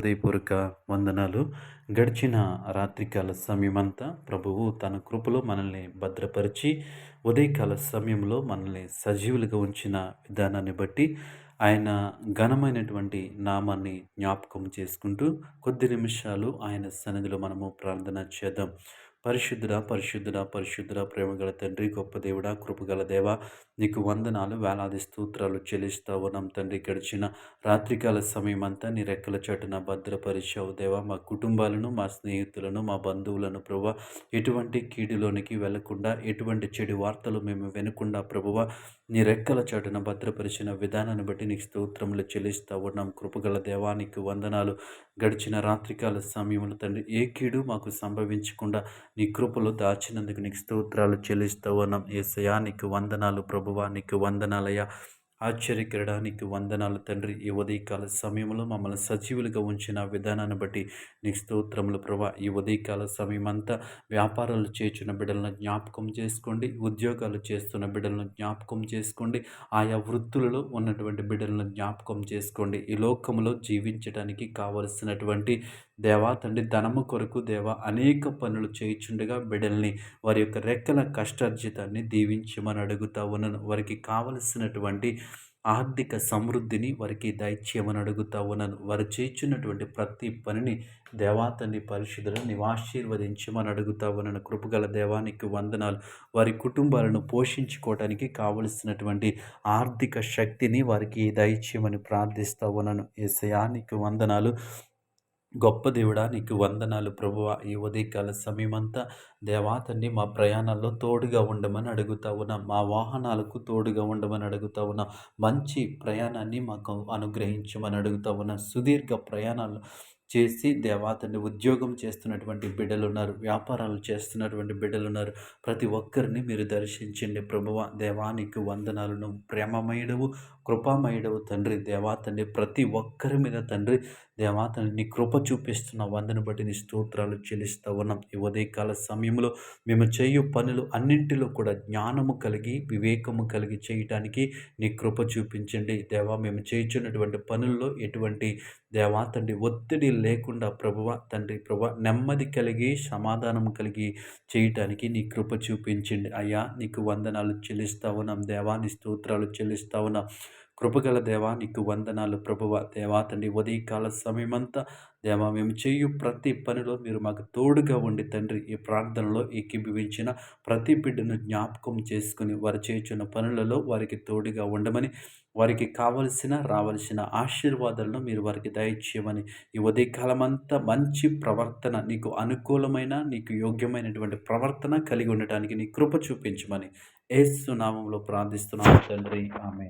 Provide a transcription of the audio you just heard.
హృదయపూర్వక వందనాలు. గడిచిన రాత్రికాల సమయమంతా ప్రభువు తన కృపలో మనల్ని భద్రపరిచి ఉదయకాల సమయంలో మనల్ని సజీవులుగా ఉంచిన విధానాన్ని బట్టి ఆయన ఘనమైనటువంటి నామాన్ని జ్ఞాపకం చేసుకుంటూ కొద్ది నిమిషాలు ఆయన సన్నిధిలో మనము ప్రార్థన చేద్దాం. పరిశుద్ధుడ పరిశుద్ధుడ పరిశుద్ధుడ ప్రేమగల తండ్రి గొప్ప దేవుడా కృపగల దేవ నీకు వందనాలు వేలాది స్తోత్రాలు చెల్లిస్తా ఉన్నాం తండ్రి గడిచిన రాత్రికాల సమయం అంతా నీ రెక్కల చాటున భద్రపరిచావు దేవా. మా కుటుంబాలను మా స్నేహితులను మా బంధువులను ప్రభు ఎటువంటి కీడులోనికి వెళ్ళకుండా ఎటువంటి చెడు వార్తలు మేము వినకుండా ప్రభువ నీ రెక్కల చాటున భద్రపరిచిన విధానాన్ని బట్టి నీకు స్తోత్రములు చెల్లిస్తా ఉన్నాం కృపగల దేవానికి వందనాలు. గడిచిన రాత్రికాల సమయంలో తండ్రి ఏ కీడు మాకు సంభవించకుండా నీ కృపలు దాచినందుకు నీకు స్తోత్రాలు చెల్లిస్తూ ఉన్నాం. ఏసయా నీకు వందనాలు ప్రభువా నీకు వందనాలయ్యా. ఆశ్చర్యకరడానికి వందనాలు తండ్రి. ఈ ఉదయకాల సమయంలో మమ్మల్ని సజీవులుగా ఉంచిన విధానాన్ని బట్టి నీ స్తోత్రములు ప్రభా. ఈ ఉదయకాల సమయం అంతా వ్యాపారాలు చేస్తున్న బిడ్డలను జ్ఞాపకం చేసుకోండి. ఉద్యోగాలు చేస్తున్న బిడ్డలను జ్ఞాపకం చేసుకోండి. ఆయా వృత్తులలో ఉన్నటువంటి బిడ్డలను జ్ఞాపకం చేసుకోండి. ఈ లోకంలో జీవించడానికి కావలసినటువంటి దేవా తండ్రి ధనము కొరకు దేవా అనేక పనులు చేయించుండగా బిడ్డల్ని వారి యొక్క రెక్కల కష్టార్జితాన్ని దీవించమని అడుగుతా ఉన్నాను. వారికి కావలసినటువంటి ఆర్థిక సమృద్ధిని వారికి దయచేయమని అడుగుతా ఉన్నాను వారు చేయించున్నటువంటి ప్రతి పనిని దేవాతని పరిశుద్ధులను నీవు ఆశీర్వదించమని అడుగుతా ఉన్నాను కృపగల దేవానికి వందనాలు. వారి కుటుంబాలను పోషించుకోవడానికి కావలసినటువంటి ఆర్థిక శక్తిని వారికి దయచేయమని ప్రార్థిస్తా ఉన్నాను ఏసయానికి వందనాలు. గొప్ప దేవుడా నీకు వందనాలు ప్రభువ. ఈ ఉదయకాల సమయమంతా దేవాతన్ని మా ప్రయాణాల్లో తోడుగా ఉండమని అడుగుతా ఉన్నా. మా వాహనాలకు తోడుగా ఉండమని అడుగుతా ఉన్నా. మంచి ప్రయాణాన్ని మాకు అనుగ్రహించమని అడుగుతా ఉన్నా. సుదీర్ఘ ప్రయాణాలు చేసి దేవాతని ఉద్యోగం చేస్తున్నటువంటి బిడ్డలు ఉన్నారు వ్యాపారాలు చేస్తున్నటువంటి బిడ్డలు ఉన్నారు ప్రతి ఒక్కరిని మీరు దర్శించండి ప్రభువ. దేవానికి వందనాలను. ప్రేమమయుడవు కృపామయుడవు తండ్రి. దేవాతని ప్రతి ఒక్కరి మీద తండ్రి. దేవాతని నీ కృప చూపిస్తున్న వందను బట్టి నీ స్తోత్రాలు చెల్లిస్తూ ఉన్నాం. ఈ ఉదయకాల సమయంలో మేము చేయు పనులు అన్నింటిలో కూడా జ్ఞానము కలిగి వివేకము కలిగి చేయటానికి నీ కృప చూపించండి. దేవా మేము చేయించినటువంటి పనుల్లో ఎటువంటి దేవా తండ్రి ఒత్తిడి లేకుండా ప్రభువ తండ్రి ప్రభు నెమ్మది కలిగి సమాధానం కలిగి చేయటానికి నీ కృప చూపించండి. అయ్యా నీకు వందనాలు చెల్లిస్తా ఉన్నాం. దేవా నీ స్తోత్రాలు చెల్లిస్తా ఉన్నాం. కృపగల దేవా నీకు వందనాలు. ప్రభువ దేవా తండ్రి ఉదయకాల సమయమంతా దేవా మేము చేయు ప్రతి పనిలో మీరు మాకు తోడుగా ఉండి తండ్రి ఈ ప్రార్థనలో ఏకీభవించిన ప్రతి బిడ్డను జ్ఞాపకం చేసుకుని వారు చేయుచున్న పనులలో వారికి తోడుగా ఉండమని వారికి కావలసిన రావలసిన ఆశీర్వాదాలను మీరు వారికి దయచేయమని ఈ ఉదయకాలమంతా మంచి ప్రవర్తన నీకు అనుకూలమైన నీకు యోగ్యమైనటువంటి ప్రవర్తన కలిగి ఉండటానికి నీ కృప చూపించమని ఏసు నామంలో ప్రార్థిస్తున్నాను తండ్రి. ఆమె